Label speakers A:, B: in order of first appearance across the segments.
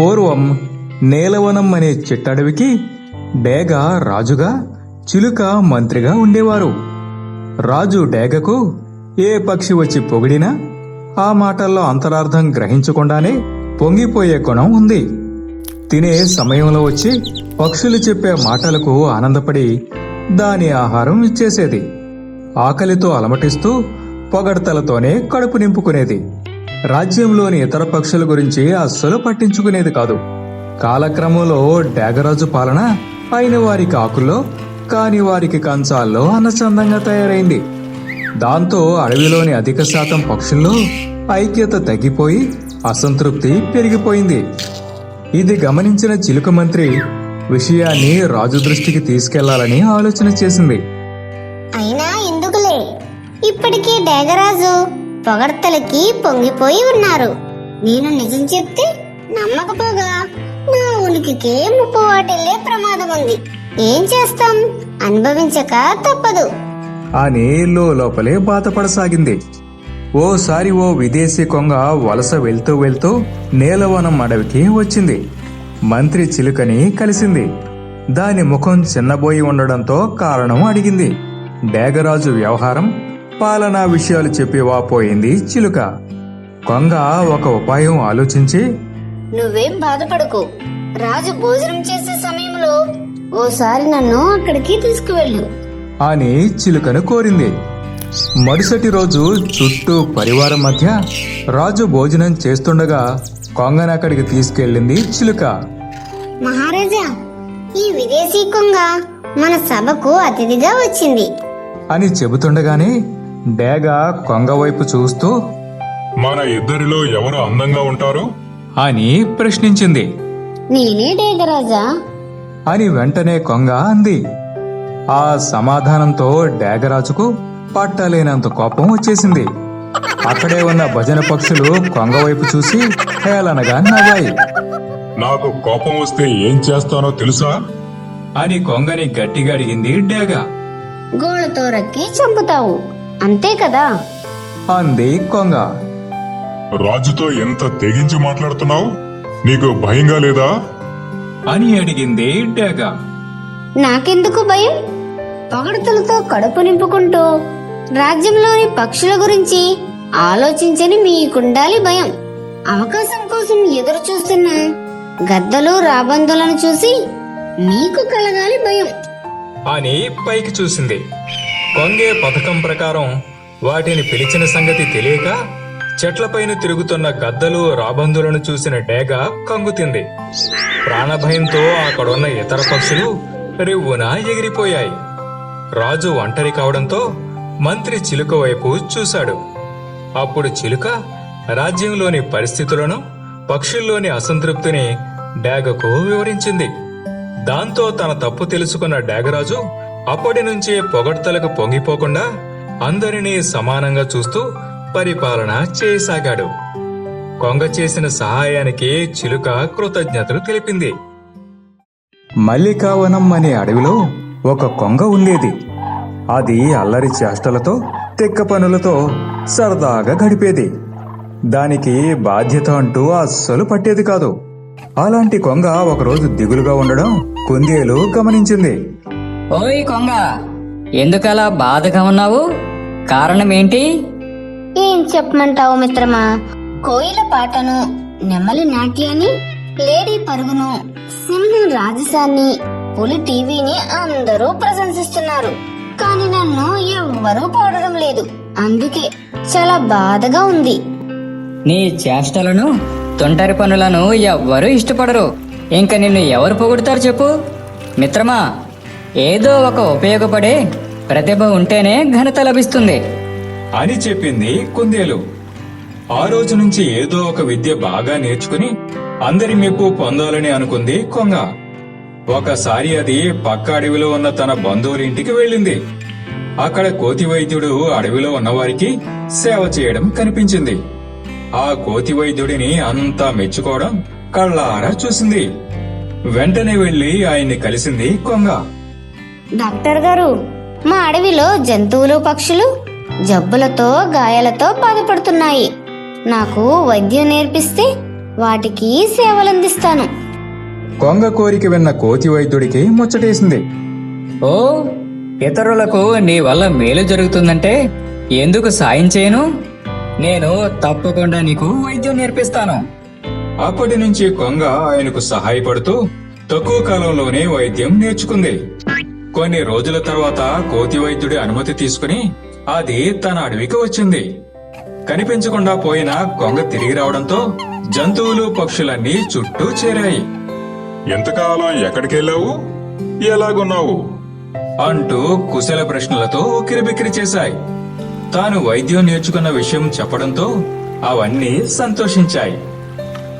A: పూర్వం నేలవనం అనే చిట్టడవికి డేగ రాజుగా చిలుక మంత్రిగా ఉండేవారు. రాజు డేగకు ఏ పక్షి వచ్చి పొగిడినా ఆ మాటల్లో అంతరార్థం గ్రహించకుండానే పొంగిపోయే గుణం ఉంది. తినే సమయంలో వచ్చి పక్షులు చెప్పే మాటలకు ఆనందపడి దాని ఆహారం ఇచ్చేసేది. ఆకలితో అలమటిస్తూ పొగడ్తలతోనే కడుపు నింపుకునేది. రాజ్యంలోని ఇతర పక్షుల గురించి అస్సలు పట్టించుకునేది కాదు. కాలక్రమంలో డేగరాజు పాలన అయిన వారికి ఆకుల్లో కాని వారికి కంచాల్లో అన్నచందంగా తయారైంది. దాంతో అడవిలోని అధిక శాతం పక్షుల్లో ఐక్యత తగ్గిపోయి అసంతృప్తి పెరిగిపోయింది. ఇది గమనించిన చిలుక మంత్రి విషయాన్ని రాజు దృష్టికి తీసుకెళ్ళాలని ఆలోచన చేసింది.
B: అయినా ఎందుకులే? ఇప్పటికీ డేగరాజు పొగడ్తలకి పొంగిపోయి ఉన్నారు. నేను నిజం చెప్తే నమ్మకపోగా. నా ఉనికికే ముప్పు వాటిల్లే ప్రమాదం ఉంది ఏం చేస్తాం? అనుభవించక తప్పదు.
A: అని లోపలే బాధపడసాగింది. ఓసారి ఓ విదేశీ కొంగ వలస వెళ్తూ వెళ్తూ నీలవనం అడవికి వచ్చింది. మంత్రి చిలుకని కలిసింది. దాని ముఖం చిన్నబోయి ఉండడంతో కారణం అడిగింది. డేగరాజు వ్యవహారం పాలనా విషయాలు చెప్పి వాపోయింది చిలుక. కొంగ ఒక ఉపాయం ఆలోచించి
B: నువ్వేం బాధపడకు. రాజు భోజనం చేసే సమయంలో ఓసారి నన్ను అక్కడికి తీసుకువెళ్ళు.
A: అని చిలుకను కోరింది. మరుసటి రోజు చుట్టూ పరివారం మధ్య రాజు భోజనం చేస్తుండగా కొంగను అక్కడికి తీసుకెళ్ళింది చిలుక.
B: మహారాజా ఈ విదేశీ కొంగ మన సభకు అతిథిగా వచ్చింది.
A: అని చెబుతుండగానే డేగ కొంగ వైపు చూస్తూ
C: మన ఇద్దరిలో ఎవరు అందంగా ఉంటారు?
A: అని ప్రశ్నించింది.
B: నేనే డేగరాజా?
A: అని వెంటనే కొంగ అంది. ఆ సమాధానంతో డేగరాజుకు పట్టలేనంత కోపం వచ్చేసింది. అక్కడే ఉన్న భజన పక్షులు కొంగ వైపు చూసి హేళనగా నవ్వాయి.
C: నాకు కోపం వస్తే ఏం చేస్తానో తెలుసా?
A: అని కొంగని గట్టిగా అడిగింది డేగ.
B: గోళ్ళతో రక్కి చంపుతావు. అంతే కదా?
A: అంది కొంగ
C: రాజుతో ఎంత తెగించి మాట్లాడుతున్నావు? నీకు భయంగా లేదా?
A: అని అడిగింది డేగ.
B: నాకెందుకు భయం? పొగడతలతో కడుపు నింపుకుంటూ రాజ్యంలోని పక్షుల గురించి ఆలోచించని మీకుండాలి భయం. అవకాశం కోసం ఎదురు చూస్తున్న గద్దలు రాబందులను చూసి మీకు కలగాలి భయం.
A: అని పైకి చూసింది. కొంగే పథకం ప్రకారం వాటిని పిలిచిన సంగతి తెలియక చెట్లపైన తిరుగుతున్న గద్దలు రాబందులను చూసిన డేగ కంగుతింది. ప్రాణభయంతో అక్కడున్న ఇతర పక్షులు రివ్వున ఎగిరిపోయాయి. రాజు ఒంటరి కావడంతో మంత్రి చిలుక వైపు చూశాడు. అప్పుడు చిలుక రాజ్యంలోని పరిస్థితులను పక్షుల్లోని అసంతృప్తిని డేగకు వివరించింది. దాంతో తన తప్పు తెలుసుకున్న డేగరాజు అప్పటి నుంచే పొగడ్తలకు పొంగిపోకుండా అందరినీ సమానంగా చూస్తూ పరిపాలన చేయసాగాడు కొంగ చేసిన సహాయానికి చిలుక కృతజ్ఞతలు తెలిపింది. మల్లికావనం అనే అడవిలో ఒక కొంగ ఉండేది. అది అల్లరి చేష్టలతో తెక్క పనులతో సరదాగా గడిపేది. దానికి బాధ్యత అంటూ అస్సలు పట్టేది కాదు. అలాంటి కొంగ ఒకరోజు దిగులుగా ఉండడం కుందేలు గమనించింది.
D: ఓయ్ కొంగ ఎందుకలా బాధగా ఉన్నావు? కారణం ఏంటి
B: ఏం చెప్పమంటావు మిత్రమా? కోయిల పాటను నెమలి నాట్యాన్ని లేడీ పరుగును సింహం రాజసాన్ని పులి టీవీని అందరూ ప్రశంసిస్తున్నారు. కానీ నన్ను ఎవ్వరూ పాడడం లేదు. అందుకే చాలా బాధగా ఉంది.
D: నీ చేష్టలను తొంటరి పనులను ఎవ్వరూ ఇష్టపడరు. ఇంక నిన్ను ఎవరు పొగుడుతారు చెప్పు? మిత్రమా ఏదో ఒక ఉపయోగపడే ప్రతిభ ఉంటేనే ఘనత లభిస్తుంది.
A: అని చెప్పింది కుందేలు. ఆ రోజు నుంచి ఏదో ఒక విద్య బాగా నేర్చుకుని అందరి మెప్పు పొందాలని అనుకుంది కొంగ. ఒకసారి అది పక్క అడవిలో ఉన్న తన బంధువుల ఇంటికి వెళ్ళింది. అక్కడ కోతి వైద్యుడు అడవిలో ఉన్నవారికి సేవ చేయడం కనిపించింది. ఆ కోతి వైద్యుడిని అంతా మెచ్చుకోవడం కళ్ళారా చూసింది. వెంటనే వెళ్ళి ఆయన్ని కలిసింది కొంగ.
B: డాక్టర్ గారు మా అడవిలో జంతువులు పక్షులు జబ్బులతో గాయాలతో బాధపడుతున్నాయి. నాకు వైద్యం నేర్పిస్తే వాటికి సేవలందిస్తాను.
A: కొంగ కోరిక విన్న కోతి వైద్యుడికి ముచ్చటేసింది.
D: ఓ ఇతరులకు నీ వల్ల మేలు జరుగుతుందంటే ఎందుకు సాయం చేయను? నేను తప్పకుండా నీకు వైద్యం నేర్పిస్తాను.
A: అప్పటి నుంచి కొంగ ఆయనకు సహాయపడుతూ తక్కువ కాలంలోనే వైద్యం నేర్చుకుంది. కొన్ని రోజుల తర్వాత కోతి వైద్యుడి అనుమతి తీసుకుని అది తన అడవికి వచ్చింది. కనిపించకుండా పోయిన కొంగ తిరిగి రావడంతో జంతువులు పక్షులన్నీ చుట్టూ చేరాయి.
C: ఎంతకాలం ఎక్కడికెళ్ళావు ఎలాగున్నావు?
A: అంటూ కుశల ప్రశ్నలతో ఉక్కిరిబిక్కిరి చేశాయి. తాను వైద్యం నేర్చుకున్న విషయం చెప్పడంతో అవన్నీ సంతోషించాయి.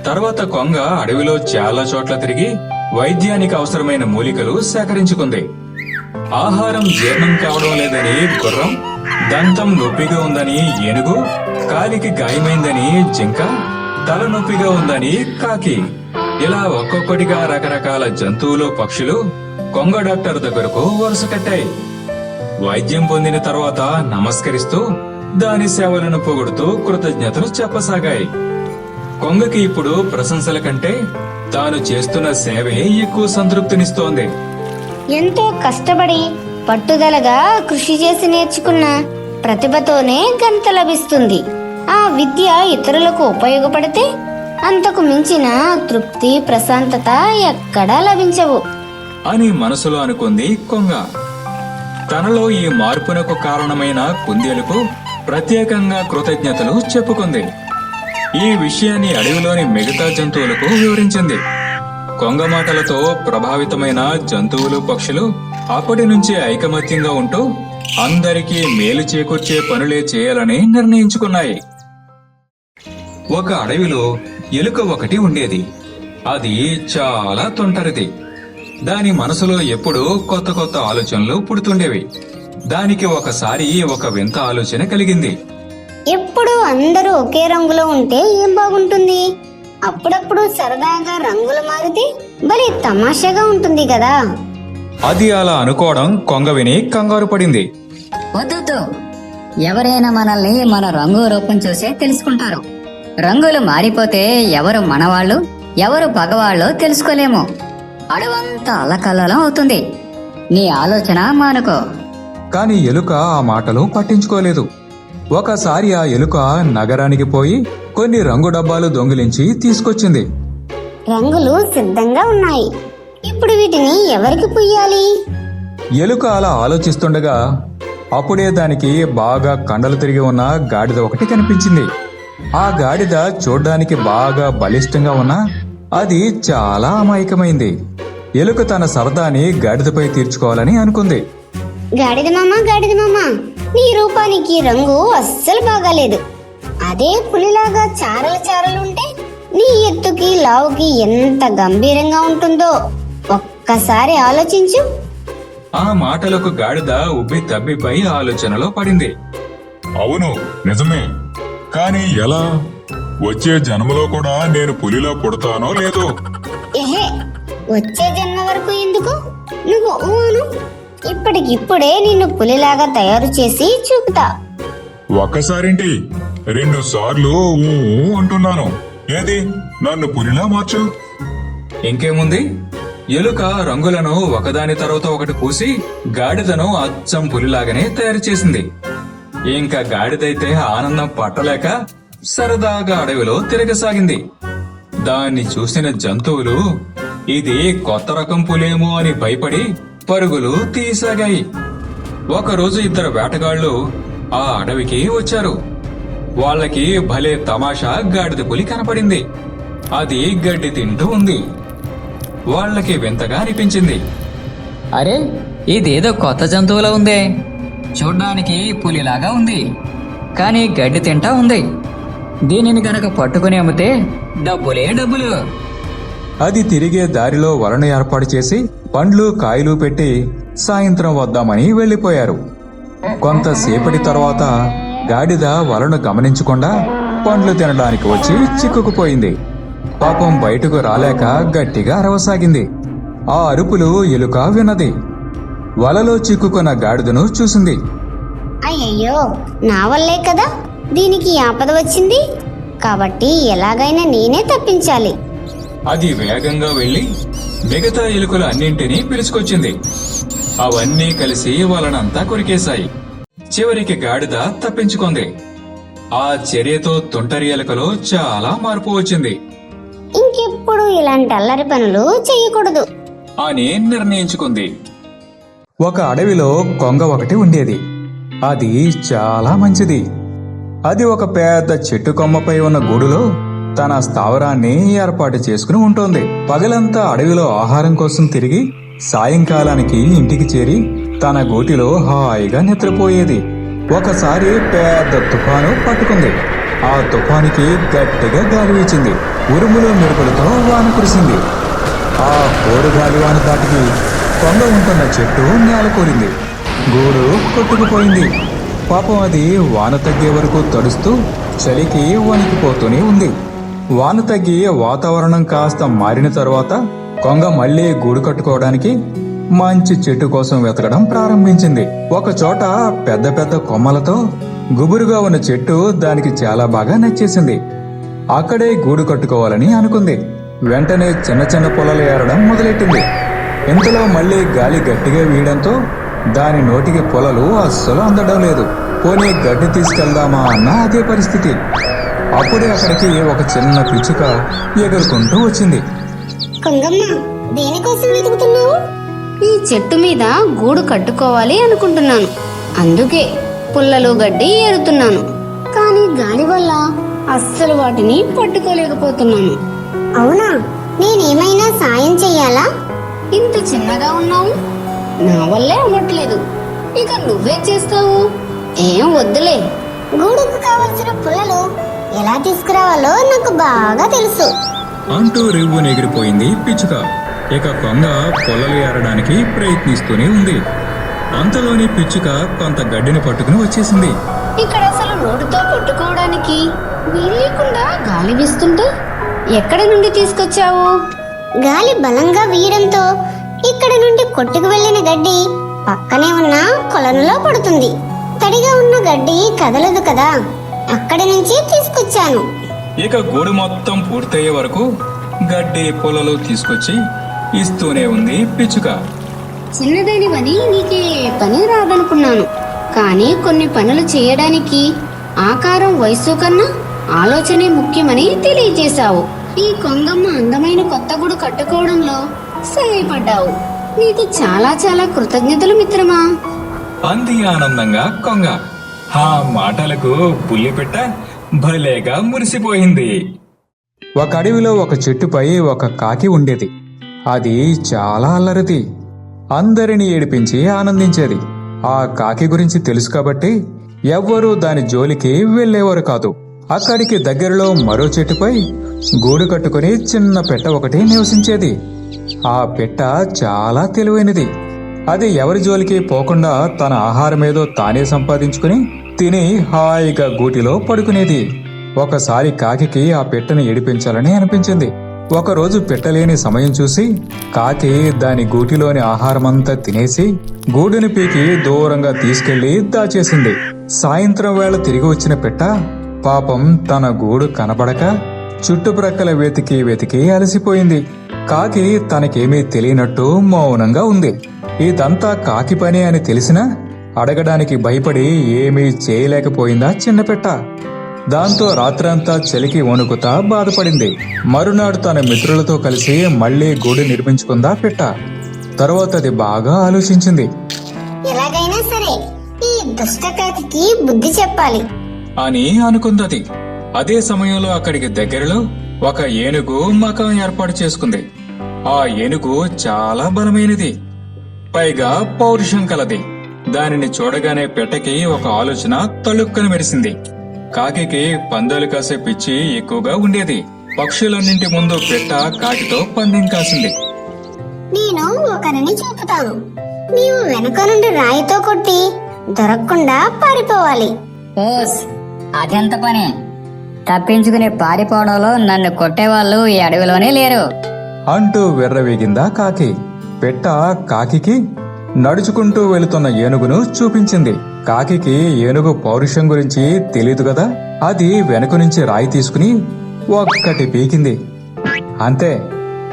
A: తర్వాత కొంగ అడవిలో చాలా చోట్ల తిరిగి వైద్యానికి అవసరమైన మూలికలు సేకరించుకుంది. ఆహారం జీర్ణం కావడం లేదని గుర్రం దంతం నొప్పిగా ఉందని ఏనుగు కాలికి గాయమైందని జింక తల నొప్పిగా ఉందని కాకి. ఇలా ఒక్కొక్కటిగా రకరకాల జంతువులు పక్షులు కొంగ డాక్టర్ దగ్గరకు వరుస కట్టాయి. వైద్యం పొందిన తర్వాత నమస్కరిస్తూ దాని సేవలను పొగుడుతూ కృతజ్ఞతలు చెప్పసాగాయి. కొంగకి ఇప్పుడు ప్రశంసల కంటే తాను చేస్తున్న సేవే ఎక్కువ సంతృప్తినిస్తోంది.
B: ఎంతో కష్టపడి పట్టుదలగా కృషి చేసి నేర్చుకున్న ప్రతిభతోనే ఘనత లభిస్తుంది. ఆ విద్య ఇతరులకు ఉపయోగపడితే అంతకు మించిన తృప్తి ప్రశాంతత ఎక్కడా లభించవు.
A: అని మనసులో అనుకుంది కొంగ. తనలో ఈ మార్పునకు కారణమైన కుందేలుకు ప్రత్యేకంగా కృతజ్ఞతలు చెప్పుకుంది. ఈ విషయాన్ని అడవిలోని మిగతా జంతువులకు వివరించింది. కొంగ మాటలతో ప్రభావితమైన జంతువులు పక్షులు అప్పటి నుంచి ఐకమత్యంగా ఉంటూ అందరికీ మేలు చేకూర్చే పనులే చేయాలని నిర్ణయించుకున్నాయి. ఒక అడవిలో ఎలుక ఒకటి ఉండేది. అది చాలా తొంటరిది. దాని మనసులో ఎప్పుడూ కొత్త కొత్త ఆలోచనలు పుడుతుండేవి. దానికి ఒకసారి ఒక వింత ఆలోచన కలిగింది.
B: ఎప్పుడు అందరూ ఒకే రంగులో ఉంటే ఏం బాగుంటుంది? అప్పుడప్పుడు సరదాగా రంగులు మారితే భలే తమాషాగా ఉంటుంది కదా.
A: అది అలా అనుకోవడం కొంగ విని కంగారు పడింది.
D: వద్దొద్దు. ఎవరైనా మనల్ని మన రంగు రూపం చూసే తెలుసుకుంటారు. రంగులు మారిపోతే ఎవరు మనవాళ్ళు ఎవరు పగవాళ్ళో తెలుసుకోలేము. అడవంతా అలకల్లోలం అవుతుంది. నీ ఆలోచన మానుకో.
A: కాని ఎలుక ఆ మాటలు పట్టించుకోలేదు. ఒకసారి ఆ ఎలుక నగరానికి పోయి కొన్ని రంగు డబ్బాలు దొంగిలించి తీసుకొచ్చింది.
B: రంగులు సిద్ధంగా ఉన్నాయి. ఇప్పుడు వీటిని ఎవరికి పుయ్యాలి?
A: ఎలుక అలా ఆలోచిస్తుండగా అప్పుడే దానికి బాగా కండలు తిరిగి ఉన్న గాడిద ఒకటి కనిపించింది. ఆ గాడిద చూడ్డానికి బాగా బలిష్టంగా ఉన్నా అది చాలా అమాయకమైంది. ఎలుక తన సరదాని గాడిదపై తీర్చుకోవాలని అనుకుంది.
B: గాడిద మామ గాడిద మామ. నీ రూపానికి రంగు అస్సలు బాగాలేదు. అదే పులిలాగా చారలు చారలు ఉంటే నీ ఎత్తుకి లావుకి ఎంత గంభీరంగా ఉంటుందో ఒక్కసారి ఆలోచించు.
A: ఆ మాటలకు గాడిద ఉబ్బి తబ్బిపై ఆలోచనలో పడింది.
C: అవును నిజమే. కానీ ఎలా? వచ్చే జన్మలో కూడా నేను పులిలో పుడతానో లేదో?
B: ఏహే వచ్చే జన్మ వరకు ఎందుకు? నువ్వు ఊను ఇప్పటికిప్పుడే నిన్ను పులిలాగా తయారు చేసి చూపుతా.
C: ఒక్కసారేంటి రెండు సార్లు ఊ ఊ అంటున్నాను. ఏది? నన్ను పులిలా మార్చు.
A: ఇంకేముంది? ఎలుక రంగులను ఒకదాని తర్వాత ఒకటి పూసి గాడిదను అచ్చం పులిలాగానే తయారు చేసింది. ఇంకా గాడిదైతే ఆనందం పట్టలేక సరదాగా అడవిలో తిరగసాగింది. దాన్ని చూసిన జంతువులు ఇది కొత్త రకం పులేమో అని భయపడి పరుగులు తీసాగాయి. ఒకరోజు ఇద్దరు వేటగాళ్ళు ఆ అడవికి వచ్చారు. వాళ్ళకి భలే తమాషా గాడిద పులి కనపడింది. అది గడ్డి తింటూ ఉంది. వాళ్ళకి వింతగా అనిపించింది.
D: అరే ఇదేదో కొత్త జంతువులా ఉందే. చూడ్డానికి పులిలాగా ఉంది. కానీ గడ్డి తింటా ఉంది. దీనిని గనక పట్టుకుని అమ్మితే డబ్బులే డబ్బులు.
A: అది తిరిగే దారిలో వలను ఏర్పాటు చేసి పండ్లు కాయలు పెట్టి సాయంత్రం వద్దామని వెళ్ళిపోయారు. కొంతసేపటి తర్వాత గాడిద వలను గమనించకుండా పండ్లు తినడానికి వచ్చి చిక్కుకుపోయింది. పాపం బయటకు రాలేక గట్టిగా అరవసాగింది. ఆ అరుపులు ఎలుక విన్నది. వలలో చిక్కుకున్న గాడిదను చూసింది.
B: అయ్యయ్యో నా వల్లే కదా దీనికి ఆపద వచ్చింది? కాబట్టి ఎలాగైనా నేనే తప్పించాలి.
A: అది వేగంగా వెళ్ళి మిగతా ఎలుకలు అన్నింటినీ పిలుచుకొచ్చింది. అవన్నీ కలిసి వాళ్ళనంతా కొరికేశాయి. చివరికి గాడిద తప్పించుకుంది. ఆ చర్యతో తుంటరి ఎలుకలో చాలా మార్పు వచ్చింది.
B: ఇంకెప్పుడు ఇలాంటి అల్లరి పనులు చేయకూడదు.
A: అని నిర్ణయించుకుంది. ఒక అడవిలో కొంగ ఒకటి ఉండేది. అది చాలా మంచిది. అది ఒక పెద్ద చెట్టు కొమ్మపై ఉన్న గూడులో తన స్థావరాన్ని ఏర్పాటు చేసుకుని ఉంటుంది. పగలంతా అడవిలో ఆహారం కోసం తిరిగి సాయంకాలానికి ఇంటికి చేరి తన గోటిలో హాయిగా నిద్రపోయేది. ఒకసారి పెద్ద తుఫాను పట్టుకుంది. ఆ తుఫానికి గట్టిగా గాలి వీచింది. ఉరుములు మెరుపులతో వాన కురిసింది. ఆ కోరుగాలి గాలివాన దాటికి కొంగ ఉంటున్న చెట్టు నేల కోరింది గూడు కొట్టుకుపోయింది. పాపం అది వాన తగ్గే వరకు తడుస్తూ చలికి వణికిపోతూనే ఉంది. వాన తగ్గి వాతావరణం కాస్త మారిన తరువాత కొంగ మళ్ళీ గూడు కట్టుకోవడానికి మంచి చెట్టు కోసం వెతకడం ప్రారంభించింది. ఒక చోట పెద్ద పెద్ద కొమ్మలతో గుబురుగా ఉన్న చెట్టు దానికి చాలా బాగా నచ్చేసింది. అక్కడే గూడు కట్టుకోవాలని అనుకుంది. వెంటనే చిన్న చిన్న పొలలు ఏరడం మొదలెట్టింది. ఇంతలో మళ్ళీ గాలి గట్టిగా వీయడంతో దాని నోటికి పొలలు అస్సలు అందడం లేదు. పోనీ గడ్డి తీసుకెళ్దామా అన్న అదే పరిస్థితి. అప్పుడే అక్కడికి ఒక చిన్న పిచ్చుక ఎగురుకుంటూ వచ్చింది.
B: కొంగమ్మ దేనికోసం వెతుకుతున్నావు? ఈ చెట్టు మీద గూడు కట్టుకోవాలి అనుకుంటున్నాను. అందుకే పుల్లలు గడ్డి ఏరుతున్నాను. కానీ గాలి వల్ల అస్సలు వాటిని పట్టుకోలేకపోతున్నాను. అవునా? నేనేమైనా సాయం చెయ్యాలా? ఇంత చిన్నగా ఉన్నావు? నా వల్లే అవ్వట్లేదు. ఇక నువ్వే చేస్తావు? ఏం వద్దులే. గూడుకు కావలసిన పుల్లలు ఎలా తీసుకురావాలో నాకు బాగా తెలుసు.
A: అంటూ రివ్వు ఎగిరిపోయింది పిచ్చుక. ఇక కొంగ పొలలు ఏరడానికి ప్రయత్నిస్తూనే ఉంది. అంతలోని పిచ్చుక కొంత గడ్డిని పట్టుకుని వచ్చేసింది.
B: ఇక్కడ అసలు రోడ్డుతో కొట్టుకోవడానికి వీలేకుండా గాలి వీస్తుంటే ఎక్కడి నుండి తీసుకొచ్చావు? గాలి బలంగా వీయడంతో ఇక్కడ నుండి కొట్టుకు వెళ్ళిన గడ్డి పక్కనే ఉన్న కొలనులో పడుతుంది. తడిగా ఉన్న గడ్డి కదలదు కదా. అక్కడి నుంచి తీసుకొచ్చాను.
A: ఇక గూడు మొత్తం పూర్తయ్యే వరకు గడ్డి పొలలు తీసుకొచ్చి ఇస్తూనే ఉంది పిచ్చుక.
B: చిన్నదానివని నీకే పని రాదనుకున్నాను. కానీ కొన్ని పనులు చేయడానికి ఆకారం వయస్సు కన్నా ఆలోచనే ముఖ్యమని తెలియజేశావు. ఈ కొంగమ్మ అందమైన కొత్త గుడు కట్టుకోవడంలో సహాయపడ్డావు. నీకు చాలా చాలా కృతజ్ఞతలు మిత్రమా?
A: అంది ఆనందంగా కొంగ. ఆ మాటలకు పుల్లిపిట్ట భలేగా మురిసిపోయింది. ఒక అడవిలో ఒక చెట్టుపై ఒక కాకి ఉండేది. అది చాలా అల్లరిది. అందరిని ఏడిపించి ఆనందించేది. ఆ కాకి గురించి తెలుసు కాబట్టి ఎవ్వరూ దాని జోలికి వెళ్ళేవారు కాదు. అక్కడికి దగ్గరలో మరో చెట్టుపై గూడు కట్టుకుని చిన్న పెట్ట ఒకటి నివసించేది. ఆ పెట్ట చాలా తెలివైనది. అది ఎవరి జోలికి పోకుండా తన ఆహారమేదో తానే సంపాదించుకుని తిని హాయిగా గూటిలో పడుకునేది. ఒకసారి కాకి ఆ పిట్టని ఏడిపించాలని అనిపించింది. ఒకరోజు పెట్టలేని సమయం చూసి కాకి దాని గూటిలోని ఆహారమంతా తినేసి గూడుని పీకి దూరంగా తీసుకెళ్ళి దాచేసింది. సాయంత్రం వేళ తిరిగి వచ్చిన పెట్ట పాపం తన గూడు కనబడక చుట్టుప్రక్కల వెతికి వెతికి అలసిపోయింది. కాకి తనకేమీ తెలియనట్టు మౌనంగా ఉంది. ఇదంతా కాకి పని అని తెలిసినా అడగడానికి భయపడి ఏమీ చేయలేకపోయిందా చిన్నపెట్ట. దాంతో రాత్రంతా చలికి వణుకుతా బాధపడింది. మరునాడు తన మిత్రులతో కలిసి మళ్ళీ గూడు నిర్మించుకుందా పెట్ట. తరువాత అది బాగా ఆలోచించింది.
B: ఎలాగైనా సరే ఈ దుష్టకాకి బుద్ధి చెప్పాలి.
A: అని అనుకుందది. అదే సమయంలో అక్కడికి దగ్గరలో ఒక ఏనుగు మకం ఏర్పాటు చేసుకుంది. ఆ ఏనుగు చాలా బలమైనది. పైగా పౌరుషం కలది. దానిని చూడగానే పెట్టకి ఒక ఆలోచన తళుక్కన మెరిసింది. కాకికి పందాలు కాసే పిచ్చి ఎక్కువగా ఉండేది. పక్షులన్నింటి ముందు పెట్ట కాకితో పందెం కాసింది.
B: నేను ఒకరిని చూపుతాను. నీవు వెనుక నుండి రాయితో కొట్టి దొరకకుండా పారిపోవాలి.
D: ఓస్ అదెంత పని? తప్పించుకుని పారిపోవడంలో నన్ను కొట్టేవాళ్ళు ఈ అడవిలోనే లేరు.
A: అంటూ విర్రవీగిందా కాకి. పెట్ట కాకికి నడుచుకుంటూ వెళుతున్న ఏనుగును చూపించింది. కాకికి ఏనుగు పౌరుషం గురించి తెలియదు కదా. అది వెనుక నుంచి రాయి తీసుకుని ఒక్కటి పీకింది. అంతే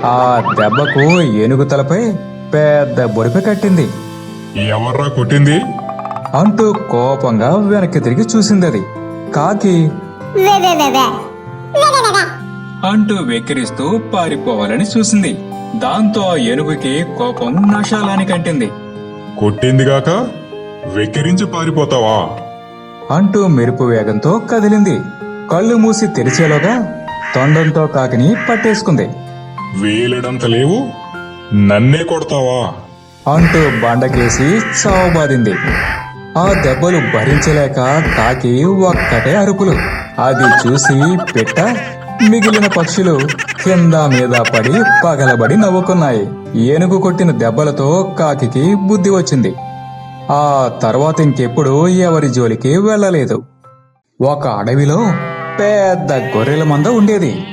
A: ఆ దెబ్బకు ఏనుగు తలపై పెద్ద బొడిప కట్టింది.
C: ఎవర్రా కొట్టింది?
A: అంటూ కోపంగా వెనక్కి తిరిగి చూసింది అది. కాకి. అంటూ వెక్కిరిస్తూ పారిపోవాలని చూసింది. దాంతో ఆ ఏనుగుకి కోపం నశాలానికి అంటింది
C: కొట్టిందిగాక వెక్కిరించి పారిపోతావా?
A: అంటూ మెరుపు వేగంతో కదిలింది. కళ్ళు మూసి తెరిచేలోగా తొండంతో కాకిని పట్టేసుకుంది.
C: వేలడంత లేవు. నన్నే కొడతావా?
A: అంటూ బండకేసి చావబాదింది. ఆ దెబ్బలు భరించలేక కాకి ఒక్కటే అరుపులు. అది చూసి పెట్ట మిగిలిన పక్షులు కింద మీద పడి పగలబడి నవ్వుకున్నాయి. ఏనుగు కొట్టిన దెబ్బలతో కాకికి బుద్ధి వచ్చింది. ఆ తర్వాత ఇంకెప్పుడు ఎవరి జోలికి వెళ్ళలేదు. ఒక అడవిలో పెద్ద గొర్రెల మంద ఉండేది.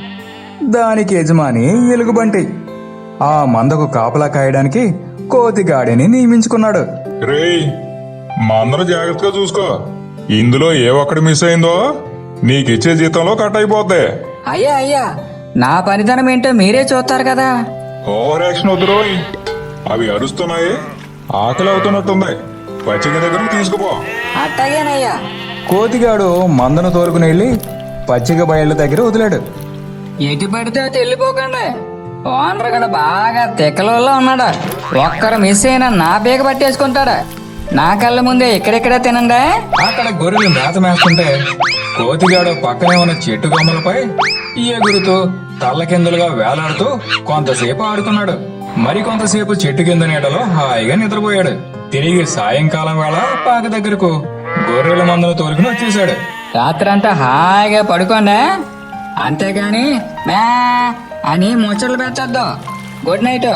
A: దానికి యజమాని ఎలుగుబంటి. ఆ మందకు కాపలా కాయడానికి కోతిగాడిని నియమించుకున్నాడు.
C: రేయ్ మా అందరూ జాగ్రత్తగా చూసుకో. ఇందులో ఏ ఒక్కటి మిస్ అయిందో నీకిచ్చే జీతంలో కట్ అయిపోద్ది.
D: అయ్యా అయ్యా నా పనితనం ఏంటో మీరే చూస్తారు కదా.
C: ఓవర్ యాక్షన్ వద్దురోయ్ అవి అరుస్తున్నాయి ఆకలి అవుతున్నట్టుంది. పచ్చిక దగ్గర తీసుకుపో.
D: అట్టగేనయ్యా.
A: కోతిగాడు మందను తోలుకుని వెళ్ళి పచ్చిక బయళ్ళ దగ్గర వదిలాడు.
D: ఎటు పడితే వెళ్ళిపోకండి. ఓనర్ గడ బాగా తిక్కలలో ఉన్నాడు. ఒక్కరు మిస్ అయినా నా బీగ పట్టేసుకుంటాడు. నా కళ్ళ ముందే ఇక్కడెక్కడే తినండి?
A: అక్కడ గొర్రెలు మేత మేస్తుంటే కోతిగాడు పక్కనే ఉన్న చెట్టు కొమ్మలపై ఎగురుతూ తల్లకిందులుగా వేలాడుతూ కొంతసేపు ఆడుకున్నాడు. మరి కొంతసేపు చెట్టు కింద నీడలో హాయిగా నిద్రపోయాడు. తిరిగి సాయంకాలం వేళ పాక దగ్గరకు గొర్రెల మందను తోలుకుని వచ్చేశాడు.
D: రాత్రంతా హాయిగా పడుకోండి? అంతేగాని మే అని ముచ్చట్లు పెట్టద్దు. గుడ్ నైట్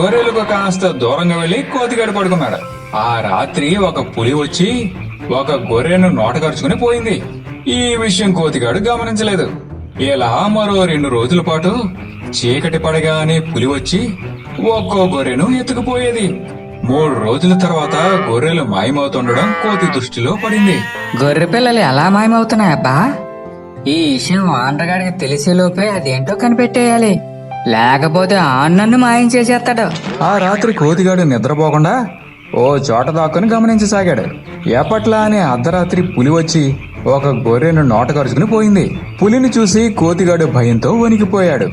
A: గొర్రెలకు కాస్త దూరంగా వెళ్ళి కోతిగాడు పడుకున్నాడు. ఆ రాత్రి ఒక పులి వచ్చి ఒక గొర్రెను నోటగరుచుకుని పోయింది. ఈ విషయం కోతిగాడు గమనించలేదు. ఇలా మరో రెండు రోజుల పాటు చీకటి పడగానే పులి వచ్చి ఒక్కో గొర్రెను ఎత్తుకుపోయేది. మూడు రోజుల తర్వాత గొర్రెలు మాయమవుతుండడం కోతి దృష్టిలో పడింది.
D: గొర్రె పిల్లలు ఎలా మాయమవుతున్నాయి అబ్బా? ఈ విషయం ఆండ్రగాడికి తెలిసేలోపే అదేంటో కనిపెట్టేయాలి. లేకపోతే ఆ నన్ను మాయం చేసేస్తాడు.
A: ఆ రాత్రి కోతిగాడు నిద్రపోకుండా ఓ చోట దాక్కుని గమనించసాగాడు ఎప్పట్లా అని అర్ధరాత్రి పులి వచ్చి ఒక గొర్రెను నోటకరుచుకుని పోయింది. పులిని చూసి కోతిగాడు భయంతో వణికిపోయాడు.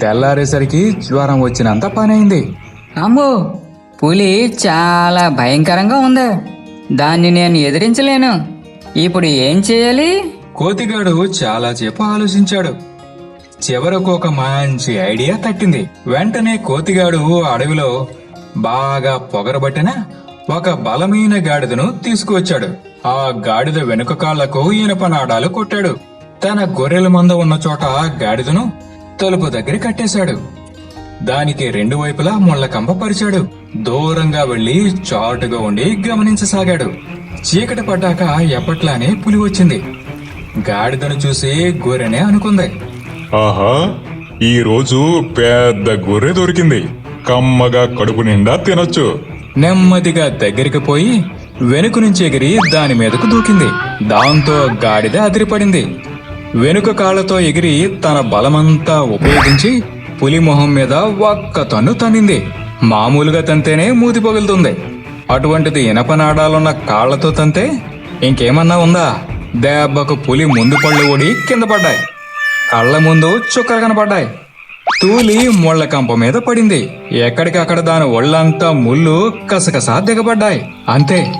A: తెల్లారేసరికి జ్వరం వచ్చినంత పనైంది.
D: అమ్మో పులి చాలా భయంకరంగా ఉంది. దాన్ని నేను ఎదిరించలేను. ఇప్పుడు ఏం చేయాలి?
A: కోతిగాడు చాలా సేపు ఆలోచించాడు. చివరకు ఒక మంచి ఐడియా తట్టింది. వెంటనే కోతిగాడు అడవిలో బాగా పొగరబట్టిన ఒక బలమైన గాడిదను తీసుకువచ్చాడు. ఆ గాడిద వెనుక కాళ్ళకు ఇనుప నాడాలు కొట్టాడు. తన గొర్రెల మంద ఉన్న చోట గాడిదను తలుపు దగ్గర కట్టేశాడు. దానికి రెండు వైపులా ముళ్ళ కంప పరిచాడు. దూరంగా వెళ్ళి చాటుగా ఉండి గమనించసాగాడు. చీకటి పడ్డాక ఎప్పట్లానే పులి వచ్చింది. గాడిదను చూసి గొర్రెనే అనుకుంది.
C: ఆహా ఈ రోజు పెద్ద గొర్రె దొరికింది. కమ్మగా కడుపు నిండా తినొచ్చు.
A: నెమ్మదిగా దగ్గరికి పోయి వెనుక నుంచి ఎగిరి దాని మీదకు దూకింది. దాంతో గాడిద అదిరిపడింది. వెనుక కాళ్ళతో ఎగిరి తన బలమంతా ఉపయోగించి పులి మొహం మీద ఒక్క తన్ను తన్నింది. మామూలుగా తంతేనే మూతి పగులుతుంది. అటువంటిది ఇనపనాడాలున్న కాళ్ళతో తంతే ఇంకేమన్నా ఉందా? దెబ్బకు పులి ముందు పళ్ళు ఓడి కింద పడ్డాయి. కళ్ళ ముందు చుక్కలు కనపడ్డాయి. తూలి ముళ్ళ కంప మీద పడింది. ఎక్కడికక్కడ దాని ఒళ్ళంతా ముళ్ళు కసకసా దిగబడ్డాయి. అంతే.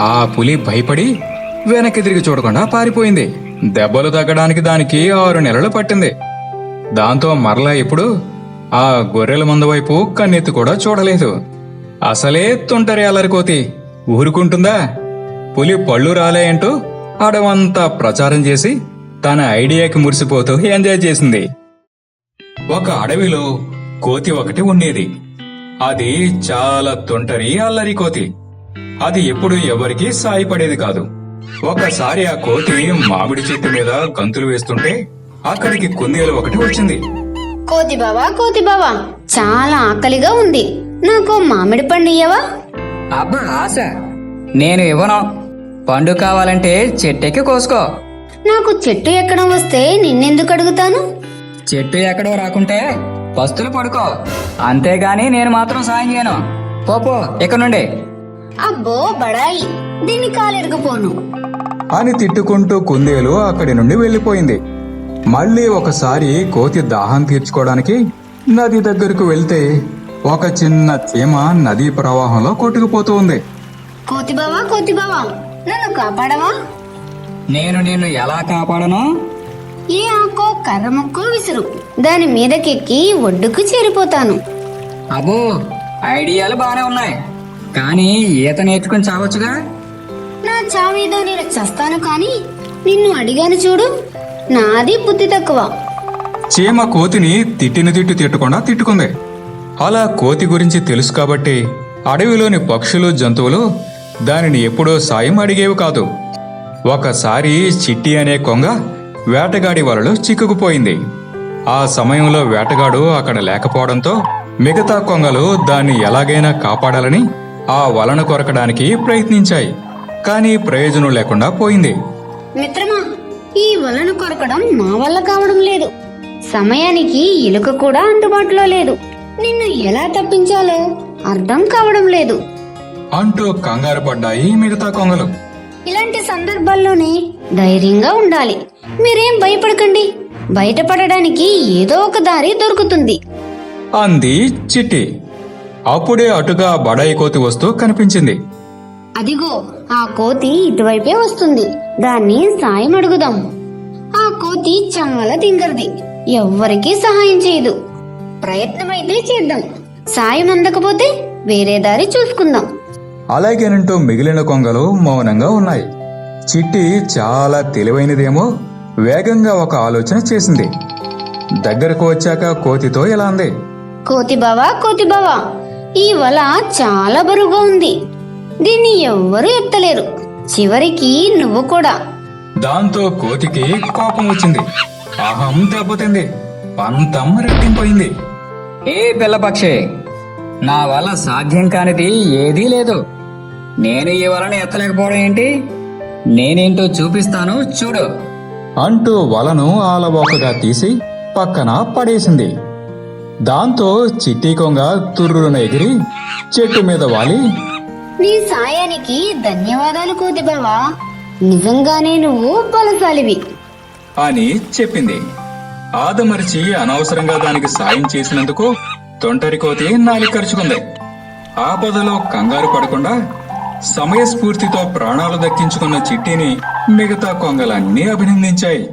A: ఆ పులి భయపడి వెనక్కి తిరిగి చూడకుండా పారిపోయింది. దెబ్బలు తగ్గడానికి దానికి ఆరు నెలలు పట్టింది. దాంతో మరలా ఇప్పుడు ఆ గొర్రెల మంద వైపు కన్నెత్తి కూడా చూడలేదు. అసలే తుంటరి అలరికోతి ఊరుకుంటుందా? పులి పళ్ళు రాలేయంటూ అడవంతా ప్రచారం చేసి తన ఐడియాకి మురిసిపోతూ ఎంజాయ్ చేసింది. ఒక అడవిలో కోతి ఒకటి ఉండేది. అది చాలా తుంటరి అల్లరి కోతి. అది ఎప్పుడు ఎవరికీ సాయపడేది కాదు. ఒకసారి ఆ కోతి మామిడి చెట్టు మీద గంతులు వేస్తుంటే అక్కడికి కుందేలు ఒకటి వచ్చింది.
B: కోతి బావా కోతి బావా చాలా ఆకలిగా ఉంది. నాకు మామిడి పండు ఇయ్యవా?
D: అబ్బా ఆశ. నేను ఇవ్వను. పండు కావాలంటే చెట్టెక్కి కోసుకో.
B: నాకు చెట్టు ఎక్కడం వస్తే నిన్నెందుకు అడుగుతాను?
D: చెట్టు ఎక్కడో రాకుంటే పస్తులు పడుకో. అంతేగాని నేను మాత్రం సాయం చేయను. పోపో ఇక్కడ నుండి.
B: అబ్బో బడాయి. దీన్ని కాలెరగపోను
A: అని తిట్టుకుంటూ కుందేలు అక్కడి నుండి వెళ్ళిపోయింది. మళ్ళీ ఒకసారి కోతి దాహం తీర్చుకోవడానికి నది దగ్గరకు వెళ్తే ఒక చిన్న చీమ నదీ ప్రవాహంలో కొట్టుకుపోతూ ఉంది.
B: కోతి బావా కోతి బావా. నన్ను కాపాడవా?
D: నేను నిన్ను ఎలా కాపాడను?
B: ఏ ఆకో కర్ర ముక్కో విసురు. దాని మీదకెక్కి ఒడ్డుకు చేరిపోతాను.
D: అబ్బో ఐడియాలు బానే ఉన్నాయి. కానీ ఈత నేర్చుకుని చావచ్చుగా?
B: నా చావేదో నేను చస్తాను కానీ నిన్ను అడిగాను చూడు నాది బుద్ధి తక్కువ.
A: చీమ కోతిని తిట్టిన తిట్టు తిట్టకుండా తిట్టుకుంది. అలా కోతి గురించి తెలుసు కాబట్టి అడవిలోని పక్షులు జంతువులు దానిని ఎప్పుడో సాయం అడిగేవి కాదు. ఒకసారి చిట్టి అనే కొంగ వేటగాడి వలలో చిక్కుకుపోయింది. ఆ సమయంలో వేటగాడు అక్కడ లేకపోవడంతో మిగతా కొంగలు దాన్ని ఎలాగైనా కాపాడాలని ఆ వలను కొరకడానికి ప్రయత్నించాయి. కానీ ప్రయోజనం లేకుండా పోయింది.
B: మిత్రమా ఈ వలను కొరకడం నా వల్ల కావడం లేదు. సమయానికి ఎలుక కూడా అందుబాటులో లేదు. నిన్ను ఎలా తప్పించాలో అర్థం కావడం లేదు.
A: అంటూ కంగారు పడ్డాయి మిగతా కొంగలు.
B: ఇలాంటి సందర్భాల్లోనే ధైర్యంగా ఉండాలి. మీరేం భయపడకండి. బయటపడడానికి ఏదో ఒక దారి దొరుకుతుంది.
A: అంది చిట్టి. అప్పుడే అటుగా బడాయి కోతి వస్తూ కనిపించింది.
B: అదిగో ఆ కోతి ఇటువైపే వస్తుంది. దాన్ని సాయం అడుగుదాం. ఆ కోతి చాలా తింగరది. ఎవ్వరికీ సహాయం చేయదు. ప్రయత్నమైతే చేద్దాం. సాయం అందకపోతే వేరే దారి చూసుకుందాం.
A: అలాగేనంటూ మిగిలిన కొంగలు మౌనంగా ఉన్నాయి. చిట్టి చాలా తెలివైనదేమో వేగంగా ఒక ఆలోచన చేసింది. దగ్గరకు వచ్చాక కోతితో ఇలా అంది.
B: కోతి బావా కోతి బావా ఈ వల చాలా బరువుగా ఉంది. దీన్ని ఎవ్వరూ ఎత్తలేరు. చివరికి నువ్వు కూడా.
A: దాంతో కోతికి కోపం వచ్చింది. అహం దెబ్బతింది. పంతం రెట్టింపోయింది.
D: ఏ పిల్లపక్షి నా వల్ల సాధ్యం కానిది ఏదీ లేదు. నేను ఈ వలన ఎత్తలేకపోవడం ఏంటి? నేనేంటో చూపిస్తాను చూడు.
A: అంటూ వలను ఆలవోకగా తీసి పక్కన పడేసింది. దాంతో చిట్టి కొంగ తుర్రున ఎగిరి చెట్టు మీద వాలి.
B: నీ సాయానికి ధన్యవాదాలు కోతి బావా నిజంగానే నువ్వు బలశాలివి.
A: అని చెప్పింది. ఆదమరిచి అనవసరంగా దానికి సాయం చేసినందుకు తొంటరి కోతి నాలి ఖర్చుకుంది ఆపదలో కంగారు పడకుండా సమయస్ఫూర్తితో ప్రాణాలు దక్కించుకున్న చిట్టిని మిగతా కొంగలన్నీ అభినందించాయి.